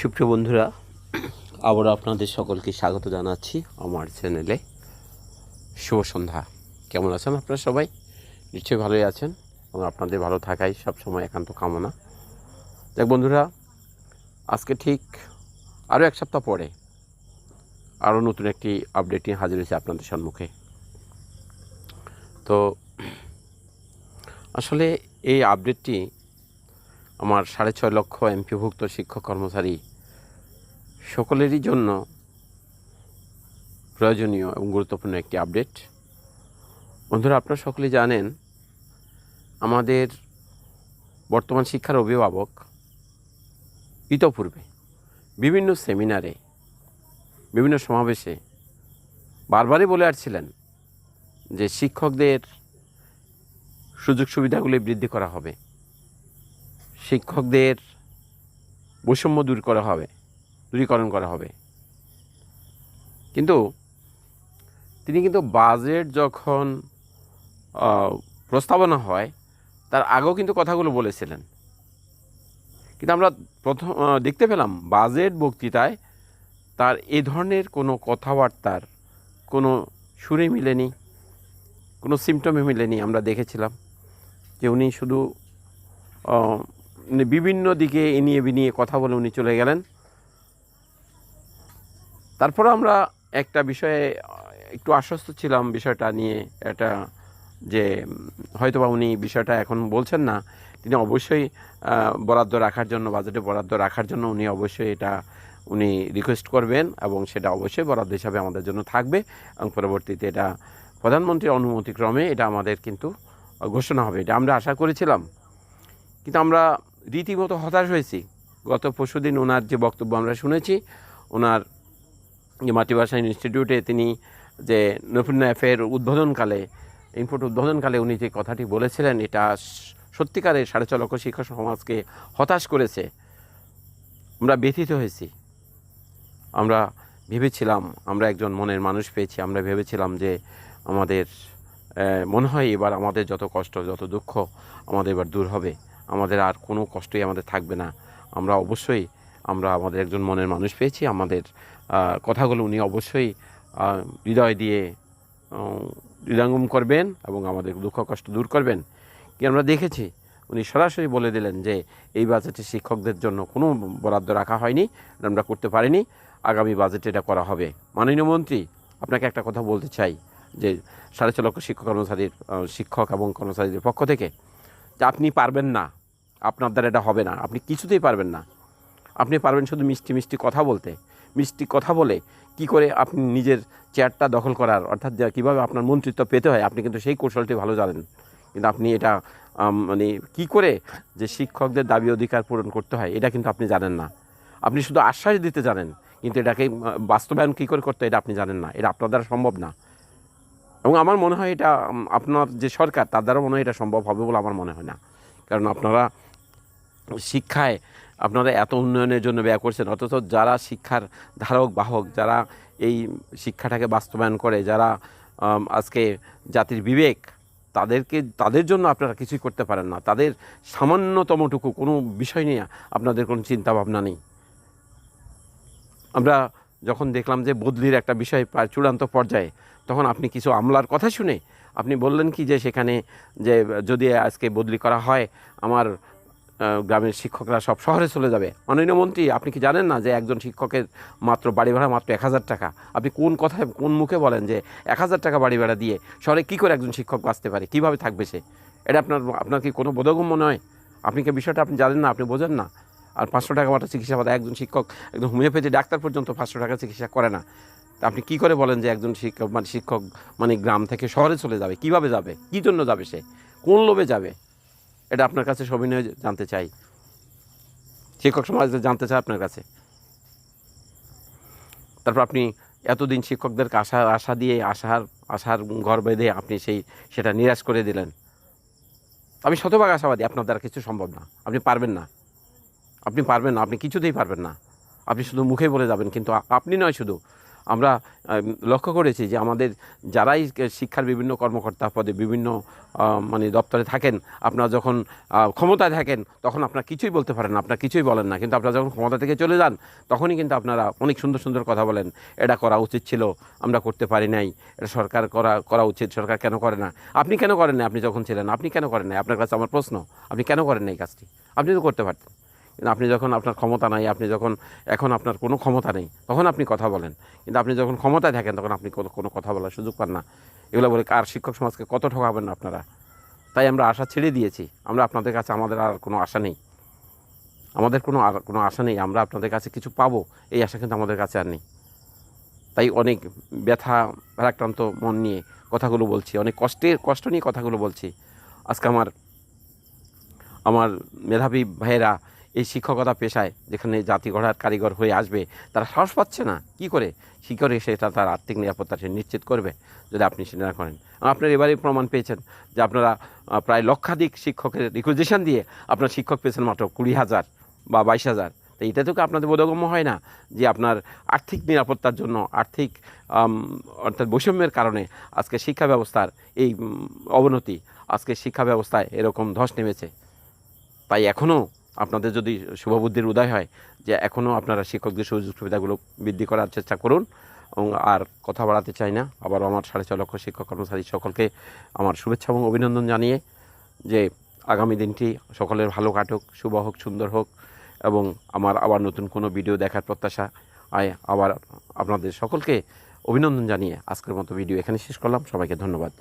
সুপ্রিয় বন্ধুরা, আবারও আপনাদের সকলকে স্বাগত জানাচ্ছি আমার চ্যানেলে। শুভ সন্ধ্যা। কেমন আছেন আপনারা সবাই? নিশ্চয়ই ভালোই আছেন এবং আপনাদের ভালো থাকাই সবসময় একান্ত কামনা। দেখ বন্ধুরা, আজকে ঠিক আরও এক সপ্তাহ পরে আরও নতুন একটি আপডেট নিয়ে হাজির হয়েছে আপনাদের সম্মুখে। তো আসলে এই আপডেটটি আমার সাড়ে ছয় লক্ষ এমপিভুক্ত শিক্ষক কর্মচারী সকলেরই জন্য প্রয়োজনীয় এবং গুরুত্বপূর্ণ একটি আপডেট। বন্ধুরা, আপনারা সকলে জানেন, আমাদের বর্তমান শিক্ষার অভিভাবক ইতপূর্বে বিভিন্ন সেমিনারে, বিভিন্ন সমাবেশে বারবারই বলে আসছিলেন যে শিক্ষকদের সুযোগ সুবিধাগুলি বৃদ্ধি করা হবে। শিক্ষকদের বৈষম্য দূর করা হবে, দূরীকরণ করা হবে। কিন্তু তিনি কিন্তু বাজেট যখন প্রস্তাবনা হয়, তার আগেও কিন্তু কথাগুলো বলেছিলেন। কিন্তু আমরা প্রথম দেখতে পেলাম বাজেট বক্তৃতায় তার এ ধরনের কোনো কথাবার্তার কোনো সুরে মিলেনি, কোনো সিমটমে মিলেনি, আমরা দেখেছিলাম যে উনি শুধু বিভিন্ন দিকে এনিয়ে বিনিয়ে কথা বলে উনি চলে গেলেন। তারপরে আমরা একটা বিষয়ে, একটু আশ্বস্ত ছিলাম বিষয়টা নিয়ে এটা যে, হয়তোবা উনি বিষয়টা এখন বলছেন না, তিনি অবশ্যই বরাদ্দ রাখার জন্য, বাজেটে বরাদ্দ রাখার জন্য উনি অবশ্যই এটা উনি রিকোয়েস্ট করবেন এবং সেটা অবশ্যই বরাদ্দ হিসাবে আমাদের জন্য থাকবে এবং পরবর্তীতে এটা প্রধানমন্ত্রীর অনুমতিক্রমে এটা আমাদের কিন্তু ঘোষণা হবে। এটা আমরা আশা করেছিলাম। কিন্তু আমরা রীতিমতো হতাশ হয়েছি। গত পরশুদিন ওনার যে বক্তব্য আমরা শুনেছি, ওনার যে মাতৃভাষা ইনস্টিটিউটে তিনি যে নৈপুণ্য অ্যাপের উদ্বোধনকালে, ইনপুট উদ্বোধনকালে উনি যে কথাটি বলেছিলেন, এটা স- সত্যিকারের সাড়ে ছ লক্ষ শিক্ষক সমাজকে হতাশ করেছে। আমরা ব্যথিত হয়েছি। আমরা ভেবেছিলাম, আমরা একজন মনের মানুষ পেয়েছি, আমরা ভেবেছিলাম যে আমাদের মনে হয় এবার আমাদের যত কষ্ট, যত দুঃখ আমাদের এবার দূর হবে। আমাদের আর কোনো কষ্টই আমাদের থাকবে না। আমরা অবশ্যই, আমরা আমাদের একজন মনের মানুষ পেয়েছি। আমাদের কথাগুলো উনি অবশ্যই হৃদয় দিয়ে হৃদয়ঙ্গম করবেন এবং আমাদের দুঃখ কষ্ট দূর করবেন। কি আমরা দেখেছি, উনি সরাসরি বলে দিলেন যে, এই বাজেটে শিক্ষকদের জন্য কোনো বরাদ্দ রাখা হয়নি, আমরা করতে পারিনি, আগামী বাজেটে এটা করা হবে। মাননীয় মন্ত্রী, আপনাকে একটা কথা বলতে চাই, যে সাড়ে ছ লক্ষ শিক্ষক কর্মচারীর শিক্ষক এবং কর্মচারীদের পক্ষ থেকে, যে আপনি পারবেন না আপনার দ্বারা এটা হবে না। আপনি কিছুতেই পারবেন না। আপনি পারবেন শুধু মিষ্টি মিষ্টি কথা বলতে। মিষ্টি কথা বলে কি করে আপনি নিজের চেয়ারটা দখল করার, অর্থাৎ কীভাবে আপনার মন্ত্রিত্ব পেতে হয়, আপনি কিন্তু সেই কৌশলটি ভালো জানেন। কিন্তু আপনি এটা মানে কি করে যে শিক্ষকদের দাবি অধিকার পূরণ করতে হয়, এটা কিন্তু আপনি জানেন না। আপনি শুধু আশ্বাস দিতে জানেন, কিন্তু এটাকে বাস্তবায়ন কী করে করতে এটা আপনি জানেন না। এটা আপনার দ্বারা সম্ভব না। এবং আমার মনে হয় এটা আপনার যে সরকার, তার দ্বারা মনে হয় এটা সম্ভব হবে বলে আমার মনে হয় না। কারণ আপনারা শিক্ষায় আপনারা এত উন্নয়নের জন্য ব্যয় করছেন, অথচ যারা শিক্ষার ধারক, বাহক, যারা এই শিক্ষাটাকে বাস্তবায়ন করে, যারা আজকে জাতির বিবেক, তাদেরকে, তাদের জন্য আপনারা কিছুই করতে পারেন না। তাদের সামান্যতমটুকু কোনো বিষয় নিয়ে আপনাদের কোনো চিন্তা ভাবনা নেই। আমরা যখন দেখলাম যে বদলির একটা বিষয় প্রায় চূড়ান্ত পর্যায়ে, তখন আপনি কিছু আমলার কথা শুনে আপনি বললেন কি যে সেখানে যে যদি আজকে বদলি করা হয়, আমার গ্রামের শিক্ষকরা সব শহরে চলে যাবে। মাননীয় মন্ত্রী, আপনি কি জানেন না যে একজন শিক্ষকের মাত্র বাড়ি ভাড়া মাত্র এক হাজার টাকা? আপনি কোন কথায়, কোন মুখে বলেন যে এক হাজার টাকা বাড়ি ভাড়া দিয়ে শহরে কী করে একজন শিক্ষক বাঁচতে পারে? কীভাবে থাকবে সে? এটা আপনার আপনার কি কোনো বোধগম্য নয়? আপনি কি বিষয়টা আপনি জানেন না, আপনি বোঝেন না? আর পাঁচশো টাকা মাত্র চিকিৎসা পাতা একজন শিক্ষক একদম হোমিওপ্যাথি ডাক্তার পর্যন্ত পাঁচশো টাকা চিকিৎসা করে না। তা আপনি কী করে বলেন যে একজন শিক্ষক মানে শিক্ষক মানে গ্রাম থেকে শহরে চলে যাবে? কীভাবে যাবে? কী জন্য যাবে সে? কোন লোভে যাবে? এটা আপনার কাছে সবিনয় জানতে চাই। শিক্ষক সমাজ জানতে চাই আপনার কাছে। তারপর আপনি এতদিন শিক্ষকদেরকে আশা আশা দিয়ে, আশার আশার ঘর বেঁধে আপনি সেই, সেটা নিরাশ করে দিলেন। আমি শতভাগ আশাবাদী, আপনার দ্বারা কিছু সম্ভব না। আপনি পারবেন না। আপনি পারবেন না, আপনি কিছুতেই পারবেন না। আপনি শুধু মুখে বলে যাবেন, কিন্তু আপনি নয় শুধু। আমরা লক্ষ্য করেছি যে আমাদের যারাই শিক্ষার বিভিন্ন কর্মকর্তা পদে বিভিন্ন মানে দপ্তরে থাকেন, আপনারা যখন ক্ষমতায় থাকেন, তখন আপনারা কিছুই বলতে পারেন না, আপনারা কিছুই বলেন না। কিন্তু আপনারা যখন ক্ষমতা থেকে চলে যান, তখনই কিন্তু আপনারা অনেক সুন্দর সুন্দর কথা বলেন। এটা করা উচিত ছিল, আমরা করতে পারি নাই, এটা সরকার করা করা উচিত, সরকার কেন করে না? আপনি কেন করেন না আপনি যখন ছিলেন, আপনি কেন করেন না আপনার কাছে আমার প্রশ্ন, আপনি কেন করেন না এই কাজটি? আপনি তো করতে পারতেন। আপনি যখন আপনার ক্ষমতা নাই, আপনি যখন এখন আপনার কোনো ক্ষমতা নেই, তখন আপনি কথা বলেন। কিন্তু আপনি যখন ক্ষমতায় থাকেন, তখন আপনি কোনো কথা বলার সুযোগ পান না। এগুলো বলে কার শিক্ষক সমাজকে কত ঠকাবেন আপনারা? তাই আমরা আশা ছেড়ে দিয়েছি। আমরা আপনাদের কাছে, আমাদের আর কোনো আশা নেই। আমাদের কোনো আর, কোনো আশা নেই। আমরা আপনাদের কাছে কিছু পাবো। এই আশা কিন্তু আমাদের কাছে আর নেই। তাই অনেক ব্যথা, ভারাক্রান্ত মন নিয়ে কথাগুলো বলছি। অনেক কষ্টের কষ্ট নিয়ে কথাগুলো বলছি। আজকে আমার আমার মেধাবী ভাইয়েরা এই শিক্ষকতা পেশায় যেখানে জাতি গড়ার কারিগর হয়ে আসবে, তারা সাহস পাচ্ছে না? কি করে? কী করে সেটা তার আর্থিক নিরাপত্তা সে নিশ্চিত করবে? যদি আপনি সেটা না করেন। আপনার এবারেই প্রমাণ পেয়েছেন যে আপনারা প্রায় লক্ষাধিক শিক্ষকের রিকুইজিশন দিয়ে আপনার শিক্ষক পেয়েছেন মাত্র কুড়ি হাজার বা বাইশ হাজার। তো এটা থেকে আপনাদের বোধগম্য হয় না যে আপনার আর্থিক নিরাপত্তার জন্য, আর্থিক অর্থাৎ বৈষম্যের কারণে আজকে শিক্ষা ব্যবস্থার এই অবনতি, আজকে শিক্ষা ব্যবস্থায় এরকম ধস নেমেছে। তাই এখনও আপনাদের যদি শুভবুদ্ধির উদয় হয়, যে এখনও আপনারা শিক্ষকদের সুযোগ সুবিধাগুলো বৃদ্ধি করার চেষ্টা করুন, এবং আর কথা বাড়াতে চাই না। আবার আমার সাড়ে ছ লক্ষ শিক্ষক কর্মচারী সকলকে আমার শুভেচ্ছা এবং অভিনন্দন জানিয়ে, যে আগামী দিনটি সকলের ভালো কাটুক, শুভ হোক, সুন্দর হোক, এবং আমার আবার নতুন কোনো ভিডিও দেখার প্রত্যাশা, আয় আবার আপনাদের সকলকে অভিনন্দন জানিয়ে আজকের মতো ভিডিও এখানে শেষ করলাম। সবাইকে ধন্যবাদ।